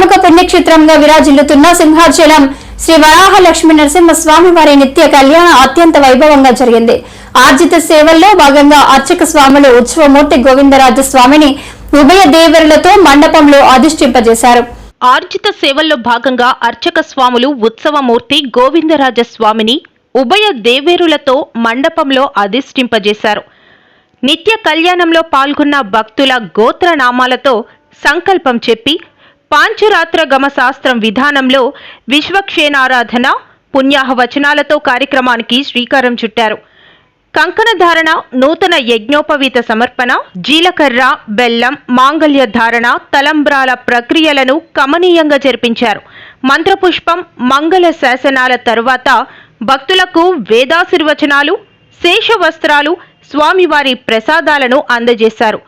పుణ్యక్షేత్రంగా విరాజిల్లుతున్న సింహాచలం శ్రీ వరాహ లక్ష్మీ నరసింహ స్వామి వారి నిత్య కళ్యాణం అత్యంత వైభవంగా జరిగింది. ఆర్జిత సేవల్లో భాగంగా అర్చక స్వాములు ఉత్సవమూర్తి గోవిందరాజ స్వామిని ఉభయ దేవరులతో మండపంలో అధిష్ఠింపజేశారు. ఆర్జిత సేవల్లో భాగంగా అర్చక స్వాములు ఉత్సవమూర్తి గోవిందరాజ స్వామిని ఉభయ దేవేరులతో మండపంలో అధిష్ఠింపజేశారు. నిత్య కళ్యాణంలో పాల్గొన్న భక్తుల గోత్రనామాలతో సంకల్పం చెప్పి పాంచరాత్ర గమ శాస్త్రం విధానంలో విశ్వక్షేణారాధన పుణ్యాహవచనాలతో కార్యక్రమానికి శ్రీకారం చుట్టారు. కంకణధారణ నూతన యజ్ఞోపవీత సమర్పణ జీలకర్ర బెల్లం మాంగళ్య ధారణ తలంబ్రాల ప్రక్రియలను కమనీయంగా జరిపించారు. మంత్రపుష్పం మంగళ శాసనాల తరువాత భక్తులకు వేదాశీర్వచనాలు శేష వస్త్రాలు స్వామివారి ప్రసాదాలను అందజేశారు.